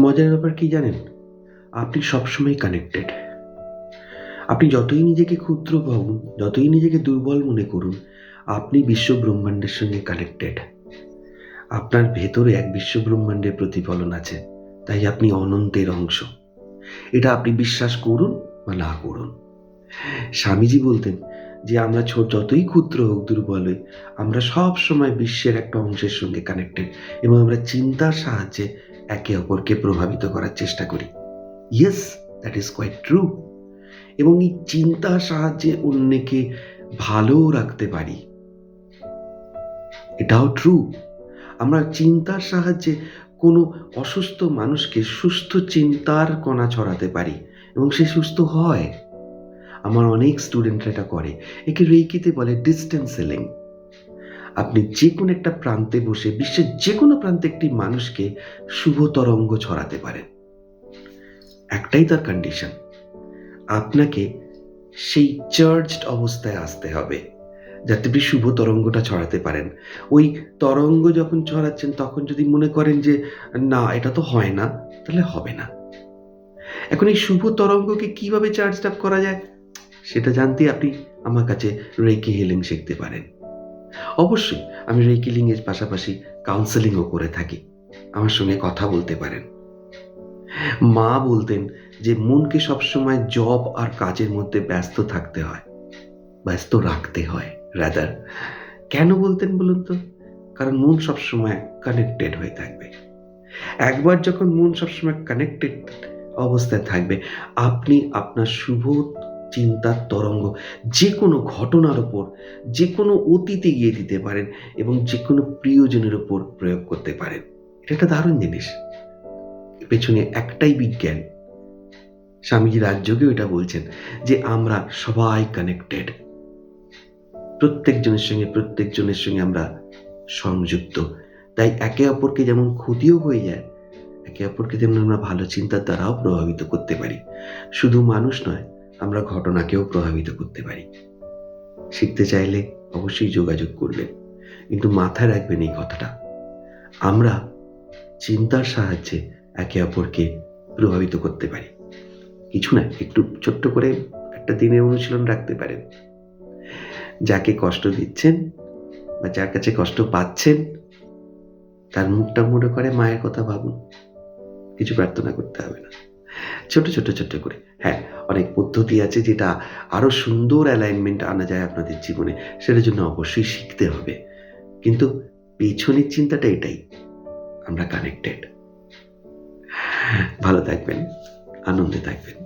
মজার ব্যাপার কি জানেন? আপনি সবসময় কানেক্টেড আপনি যতই নিজেকে ক্ষুদ্র ভাবুন, যতই নিজেকে দুর্বল মনে করুন, আপনি বিশ্ব ব্রহ্মাণ্ডের সঙ্গে কানেক্টেড আপনার ভেতরে এক বিশ্ব ব্রহ্মাণ্ডের প্রতিফলন আছে, তাই আপনি অনন্তের অংশ। এটা আপনি বিশ্বাস করুন বা না করুন। স্বামীজি বলতেন যে, আমরা ছোট যতই ক্ষুদ্র হোক, দুর্বল হই আমরা সব সময় বিশ্বের একটা অংশের সঙ্গে কানেক্টেড এবং আমরা চিন্তার সাহায্যে একে অপরকে প্রভাবিত করার চেষ্টা করি। Yes that is quite true এবং এই চিন্তার সাহায্যে অন্যকে ভালো রাখতে পারি। এটাও ট্রু আমরা চিন্তার সাহায্যে কোনো অসুস্থ মানুষকে সুস্থ চিন্তার কণা ছড়াতে পারি এবং সে সুস্থ হয়। আমার অনেক স্টুডেন্টরা এটা করে। একে রেইকিতে বলে ডিস্টেন্স সেলিং আপনি যে কোনো একটা প্রান্তে বসে বিশ্বের যে কোনো প্রান্তে একটি মানুষকে শুভ তরঙ্গ ছড়াতে পারেন। একটাই তার কন্ডিশন আপনাকে সেই চার্জড অবস্থায় আসতে হবে, যাতে আপনি শুভ তরঙ্গটা ছড়াতে পারেন। ওই তরঙ্গ যখন ছড়াচ্ছেন, তখন যদি মনে করেন যে, না, এটা তো হয় না, তাহলে হবে না। এখন এই শুভ তরঙ্গকে কীভাবে চার্জ আপ করা যায়, সেটা জানতে আপনি আমার কাছে রেকি হিলিং শিখতে পারেন। অবশ্যই আমি রেকি এর পাশাপাশি কাউন্সেলিংও করে থাকি। আমার সঙ্গে কথা বলতে পারেন। মা বলতেন যে, মনকে সবসময় জব আর কাজের মধ্যে ব্যস্ত থাকতে হয়। ব্যস্ত রাখতে হয় রাদার কেন বলতেন বলুন তো? কারণ মন সবসময় কানেক্টেড হয়ে থাকবে। একবার যখন মন সবসময় কানেক্টেড অবস্থায় থাকবে, আপনি আপনার শুভ চিন্তার তরঙ্গ যে কোনো ঘটনার ওপর যে কোনো অতীতে গিয়ে দিতে পারেন এবং যে কোনো প্রিয়জনের ওপর প্রয়োগ করতে পারেন। এটা একটা দারুণ জিনিস। পেছনে একটাই বিজ্ঞান। স্বামীজি রাজ্যকেও এটা বলছেন যে, আমরা সবাই কানেক্টেড প্রত্যেকজনের সঙ্গে প্রত্যেকজনের সঙ্গে আমরা সংযুক্ত। তাই একে অপরকে যেমন ক্ষতিও হয়ে যায়, একে অপরকে যেমন আমরা ভালো চিন্তার দ্বারাও প্রভাবিত করতে পারি। শুধু মানুষ নয় আমরা ঘটনাকেও প্রভাবিত করতে পারি। শিখতে চাইলে অবশ্যই যোগাযোগ করবেন। কিন্তু মাথায় রাখবেন এই কথাটা। আমরা চিন্তার সাহায্যে একে অপরকে প্রভাবিত করতে পারি। কিছু না, একটু ছোট্ট করে একটা দিনের অনুশীলন রাখতে পারেন। যাকে কষ্ট দিচ্ছেন বা যার কাছে কষ্ট পাচ্ছেন, তার মুখটা মনে করে মায়ের কথা ভাবুন। কিছু প্রার্থনা করতে হবে না। ছোট ছোট ছোট করে। হ্যাঁ অনেক পদ্ধতি আছে যেটা আরও সুন্দর অ্যালাইনমেন্ট আনা যায় আপনাদের জীবনে। সেটার জন্য অবশ্যই শিখতে হবে। কিন্তু পেছনের চিন্তাটা এটাই, আমরা কানেক্টেড ভালো থাকবেন, আনন্দে থাকবেন।